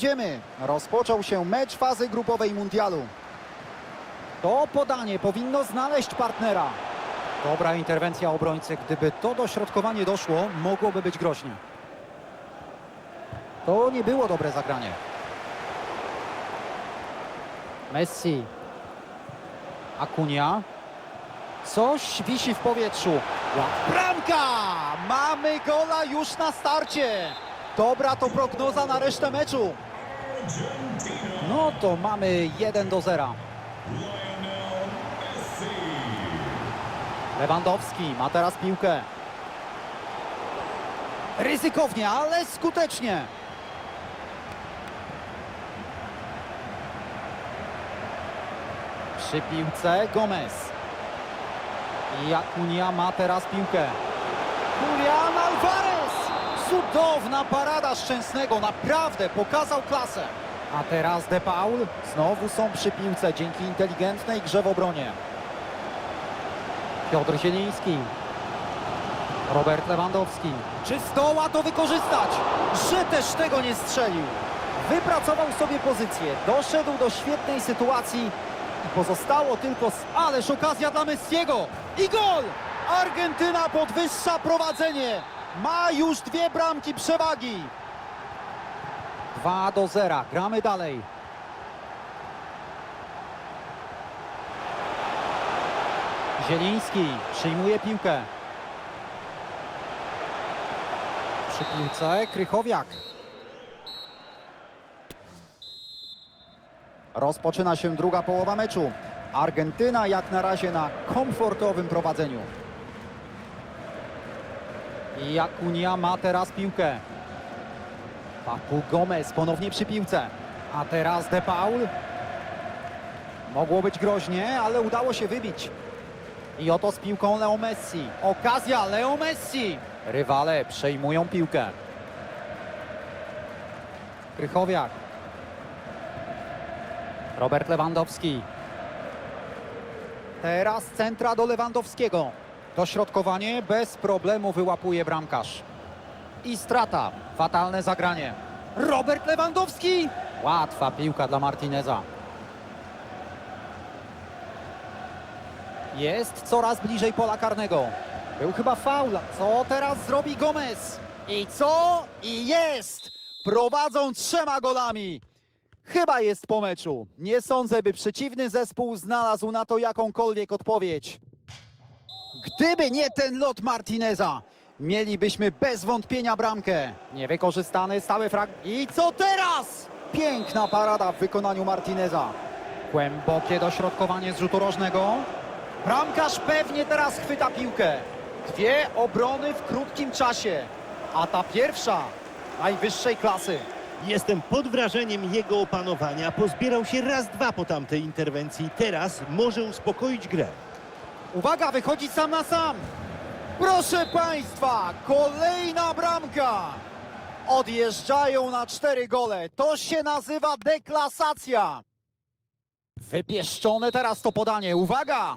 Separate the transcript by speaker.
Speaker 1: Idziemy. Rozpoczął się mecz fazy grupowej mundialu. To podanie powinno znaleźć partnera. Dobra interwencja obrońcy. Gdyby to dośrodkowanie doszło, mogłoby być groźnie. To nie było dobre zagranie. Messi. Akunia. Coś wisi w powietrzu. Bramka! Mamy gola już na starcie. Dobra to prognoza na resztę meczu. No to mamy 1 do 0. Lewandowski ma teraz piłkę. Ryzykownie, ale skutecznie. Przy piłce Gomez. I Akunia ma teraz piłkę. Julian Alvarez! Cudowna parada Szczęsnego, naprawdę pokazał klasę. A teraz De Paul. Znowu są przy piłce dzięki inteligentnej grze w obronie. Piotr Zieliński. Robert Lewandowski. Czy zdoła to wykorzystać? Że też tego nie strzelił. Wypracował sobie pozycję, doszedł do świetnej sytuacji i pozostało tylko... s- Ależ okazja dla Messiego! I gol! Argentyna podwyższa prowadzenie. Ma już dwie bramki przewagi. 2 do 0. Gramy dalej. Zieliński przyjmuje piłkę. Przy piłce Krychowiak. Rozpoczyna się druga połowa meczu. Argentyna jak na razie na komfortowym prowadzeniu. I Akunia ma teraz piłkę. Papu Gomez ponownie przy piłce. A teraz De Paul. Mogło być groźnie, ale udało się wybić. I oto z piłką Leo Messi. Okazja Leo Messi. Rywale przejmują piłkę. Krychowiak. Robert Lewandowski. Teraz centra do Lewandowskiego. Dośrodkowanie bez problemu wyłapuje bramkarz. I strata. Fatalne zagranie. Robert Lewandowski. Łatwa piłka dla Martineza. Jest coraz bliżej pola karnego. Był chyba faul. Co teraz zrobi Gomez? I co? I jest! Prowadzą trzema golami. Chyba jest po meczu. Nie sądzę, by przeciwny zespół znalazł na to jakąkolwiek odpowiedź. Gdyby nie ten lot Martineza, mielibyśmy bez wątpienia bramkę. Niewykorzystany stały frag... I co teraz? Piękna parada w wykonaniu Martineza. Głębokie dośrodkowanie z rzutu rożnego. Bramkarz pewnie teraz chwyta piłkę. Dwie obrony w krótkim czasie. A ta pierwsza najwyższej klasy.
Speaker 2: Jestem pod wrażeniem jego opanowania. Pozbierał się raz, dwa po tamtej interwencji. Teraz może uspokoić grę.
Speaker 1: Uwaga, wychodzi sam na sam. Proszę Państwa, kolejna bramka. Odjeżdżają na cztery gole. To się nazywa deklasacja. Wypieszczone teraz to podanie. Uwaga!